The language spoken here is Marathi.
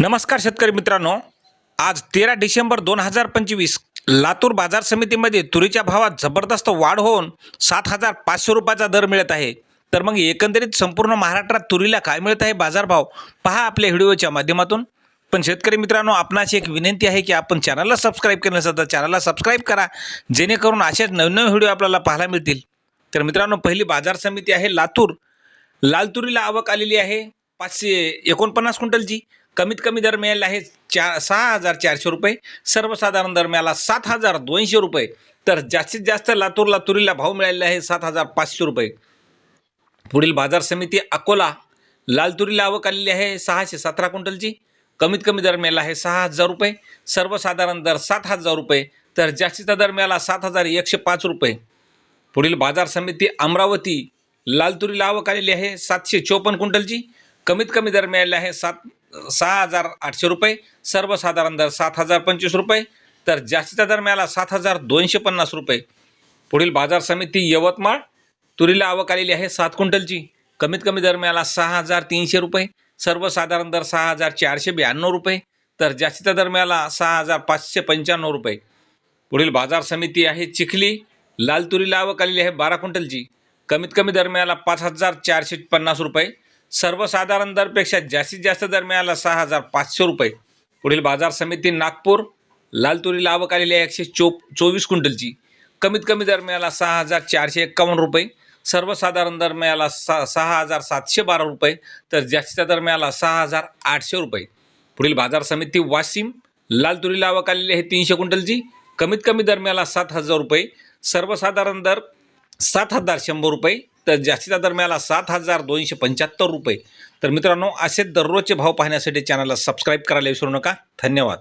नमस्कार शेतकरी मित्रांनो. आज तेरा डिसेंबर दोन हजार पंचवीस लातूर बाजार समितीमध्ये तुरीच्या भावात जबरदस्त वाढ होऊन सात हजार पाचशे रुपयाचा दर मिळत आहे. तर मग एकंदरीत संपूर्ण महाराष्ट्रात तुरीला काय मिळत आहे? बाजारभाव पहा आपल्या व्हिडिओच्या माध्यमातून. पण शेतकरी मित्रांनो आपणाची एक विनंती आहे की आपण चॅनलला सबस्क्राईब केलं तर चॅनलला सबस्क्राईब करा. जेणेकरून असेच नवीन नवीन व्हिडिओ आपल्याला पाहायला मिळतील. तर मित्रांनो पहिली बाजार समिती आहे लातूर. लाल तुरीला आवक आलेली आहे. पाचशे एकोणपन्नास क्विंटलची. कमीत कमी दर मिळाले आहे चार सहा हजार चारशे रुपये सर्वसाधारण दर मिळाला सात हजार दोनशे रुपये. तर जास्तीत जास्त लातूरला तुरीला भाव मिळालेला आहे सात हजार पाचशे रुपये. पुढील बाजार समिती अकोला लाल तुरीला आवक आलेली आहे सहाशे सतरा क्विंटलची. कमीत कमी दर मिळाला आहे सहा हजार रुपये सर्वसाधारण दर सात हजार रुपये तर जास्तीचा दर मिळाला सात हजार एकशे पाच रुपये. पुढील बाजार समिती अमरावती लाल तुरीला आवक आलेली आहे सातशे चोपन्न क्विंटलची. कमीत कमी दर मिळालेला आहे सात सहा हजार आठशे रुपये सर्वसाधारण दर सात हजार पंचवीस रुपये तर जास्तीचा दर मिळाला सात हजार दोनशे पन्नास रुपये. पुढील बाजार समिती यवतमाळ तुरीला आवक आलेली आहे सात क्विंटलची. कमीत कमी दर मिळाला सहा हजार तीनशे रुपये सर्वसाधारण दर सहा हजार चारशे ब्याण्णव रुपये तर जास्तीचा दर मिळाला सहा हजार पाचशे पंच्याण्णव रुपये. पुढील बाजार समिती आहे चिखली लाल तुरीला आवक आलेली आहे बारा क्विंटलची. कमीत कमी दर मिळाला पाच हजार चारशे पन्नास रुपये सर्वसाधारण दरपेक्षा जास्तीत जास्त दर मिळाला सहा हजार पाचशे रुपये. पुढील बाजार समिती नागपूर लाल तुरीला आवक आलेली आहे एकशे चो चोवीस क्विंटलची. कमीत कमी दर मिळाला सहा हजार चारशे एक्कावन्न रुपये. सर्वसाधारण दर मिळाला सा सहा हजार सातशे बारा रुपये. तर जास्तीचा दर मिळाला सहा हजार आठशे रुपये. पुढील बाजार समिती वाशिम लाल तुरीला आवक आलेली आहे तीनशे क्विंटलची. कमीत कमी दर मिळाला सात हजार रुपये. सर्वसाधारण दर सात हजार शंभर रुपये. तर जास्तीचा दर मिळाला सात हजार दोनशे पंच्याहत्तर रुपये. तर मित्रांनो असे दररोजचे भाव पाहण्यासाठी चॅनलला सबस्क्राईब करायला विसरू नका. धन्यवाद.